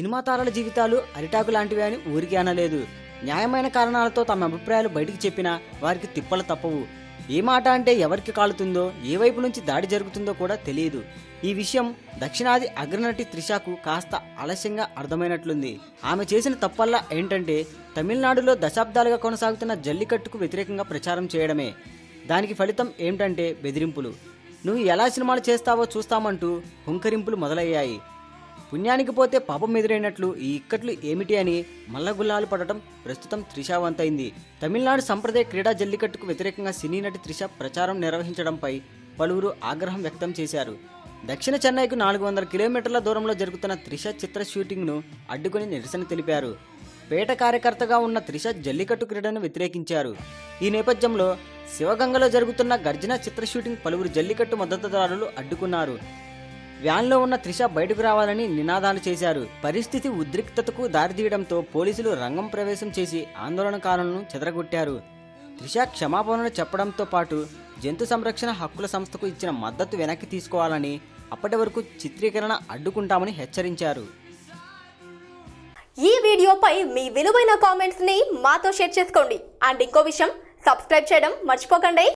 Cinema తారల జీవితాలు అరిటాకు లాంటివి అని ఊరికే అనలేదు. న్యాయమైన కారణాలతో తమ అభిప్రాయాలు బయటికి చెప్పినా వారికి తిప్పలు తప్పవు. ఏ మాట అంటే ఎవరికి కాలుతుందో ఏ వైపు నుంచి దాడి జరుగుతుందో కూడా తెలియదు. ఈ విషయం దక్షిణాది అగ్రనటి త్రిషకు కాస్త ఆలస్యంగా అర్థమైనట్లుంది. ఆమె చేసిన తప్పల్లా ఏంటంటే తమిళనాడులో దశాబ్దాలుగా కొనసాగుతున్న జల్లికట్టుకు వ్యతిరేకంగా ప్రచారం చేయడమే. దానికి ఫలితం ఏమిటంటే బెదిరింపులు. నువ్వు ఎలా సినిమాలు చేస్తావో చూస్తామంటూ హుంకరింపులు మొదలయ్యాయి. పుణ్యానికి పోతే పాపం ఎదురైనట్లు ఈ ఇక్కట్లు ఏమిటి అని మల్లగుల్లాలు పడటం ప్రస్తుతం త్రిష వంతైంది. తమిళనాడు సంప్రదాయ క్రీడా జల్లికట్టుకు వ్యతిరేకంగా సినీ నటి త్రిష ప్రచారం నిర్వహించడంపై పలువురు ఆగ్రహం వ్యక్తం చేశారు. దక్షిణ చెన్నైకు నాలుగు వందల కిలోమీటర్ల దూరంలో జరుగుతున్న త్రిష చిత్ర షూటింగ్ను అడ్డుకుని నిరసన తెలిపారు. పేట కార్యకర్తగా ఉన్న త్రిష జల్లికట్టు క్రీడను వ్యతిరేకించారు. ఈ నేపథ్యంలో శివగంగలో జరుగుతున్న గర్జన చిత్ర షూటింగ్ పలువురు జల్లికట్టు మద్దతుదారులు అడ్డుకున్నారు. వ్యాన్లో ఉన్న త్రిష బయటకు రావాలని నినాదాలు చేశారు. పరిస్థితి ఉద్రిక్తతకు దారితీయడంతో పోలీసులు రంగం ప్రవేశం చేసి ఆందోళనకారులను చెదరగొట్టారు. త్రిష క్షమాపణలు చెప్పడంతో పాటు జంతు సంరక్షణ హక్కుల సంస్థకు ఇచ్చిన మద్దతు వెనక్కి తీసుకోవాలని అప్పటి వరకు చిత్రీకరణ అడ్డుకుంటామని హెచ్చరించారు. ఈ వీడియోపై మీ విలువైన కామెంట్స్ని మాతో షేర్ చేసుకోండి. అండ్ ఇంకో విషయం సబ్స్క్రైబ్ చేయడం మర్చిపోకండి.